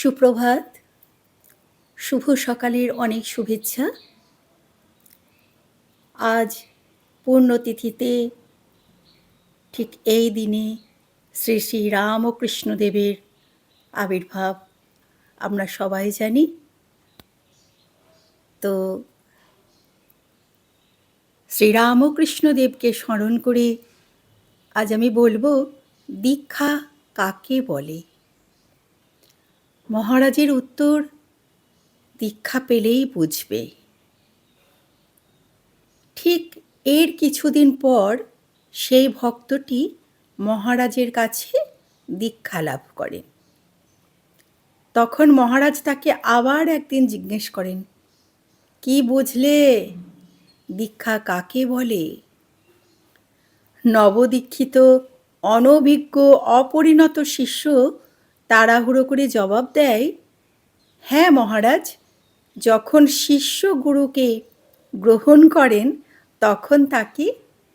সুপ্রভাত। শুভ সকালের অনেক শুভেচ্ছা। আজ পূর্ণতিথিতে ঠিক এই দিনে শ্রী শ্রী রামকৃষ্ণদেবের আবির্ভাব আমরা সবাই জানি। তো শ্রীরামকৃষ্ণদেবকে স্মরণ করে আজ আমি বলব, দীক্ষা কাকে বলে? মহারাজের উত্তর দীক্ষা পেলেই বুঝবে। ঠিক এর কিছুদিন পর সেই ভক্তটি মহারাজের কাছে দীক্ষা লাভ করেন। তখন মহারাজ তাকে আবার একদিন জিজ্ঞেস করেন, কি বুঝলে? দীক্ষা কাকে বলে? নবদীক্ষিত অনভিজ্ঞ অপরিণত শিষ্য তাড়াহুড়ো করে জবাব দেয় হ্যাঁ মহারাজ, যখন শিষ্য গুরুকে গ্রহণ করেন, তখন তাকে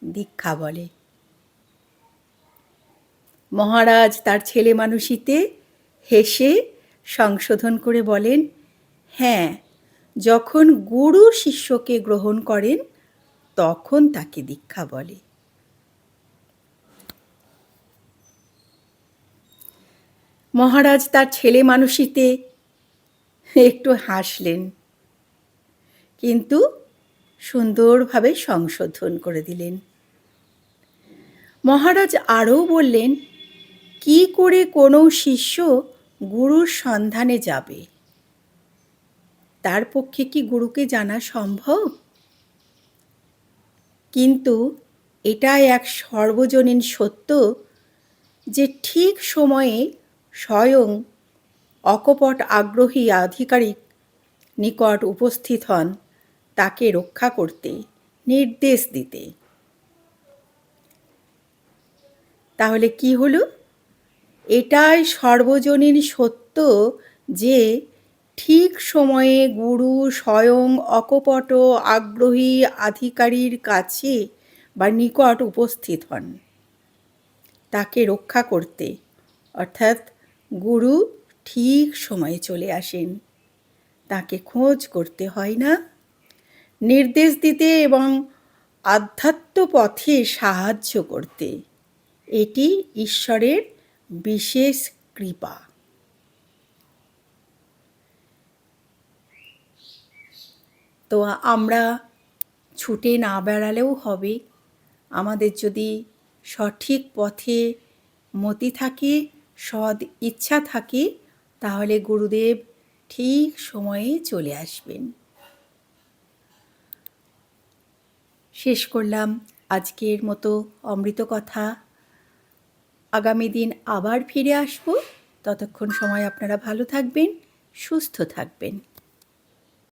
দীক্ষা বলে। মহারাজ তার ছেলে মানুষিতে হেসে সংশোধন করে বলেন হ্যাঁ যখন গুরু শিষ্যকে গ্রহণ করেন, তখন তাকে দীক্ষা বলে। মহারাজ তার ছেলে মানুষিতে একটু হাসলেন। কিন্তু সুন্দরভাবে সংশোধন করে দিলেন। মহারাজ আরও বললেন, কি করে কোনো শিষ্য গুরুর সন্ধানে যাবে? তার পক্ষে কি গুরুকে জানা সম্ভব? কিন্তু এটা এক সর্বজনীন সত্য যে ঠিক সময়ে স্বয়ং অকপট আগ্রহী আধিকারিক নিকট উপস্থিত হন তাকে রক্ষা করতে, নির্দেশ দিতে। তাহলে কি হলো? এটাই সর্বজনীন সত্য যে ঠিক সময়ে গুরু স্বয়ং অকপট আগ্রহী আধিকারীর কাছে বা নিকট উপস্থিত হন। তাকে রক্ষা করতে, অর্থাৎ গুরু ঠিক সময়ে চলে আসেন। তাকে খোঁজ করতে হয় না। নির্দেশ দিতে এবং আধ্যাত্ম পথে সাহায্য করতে। এটি ঈশ্বরের বিশেষ কৃপা। তো আমরা ছুটে না বেড়ালেও হবে। আমাদের যদি সঠিক পথে মতি থাকে সদ ইচ্ছা থাকে, তাহলে গুরুদেব ঠিক সময়ে চলে আসবেন। শেষ করলাম আজকের মতো অমৃত কথা। আগামী দিন আবার ফিরে আসব। ততক্ষণ সময় আপনারা ভালো থাকবেন, সুস্থ থাকবেন।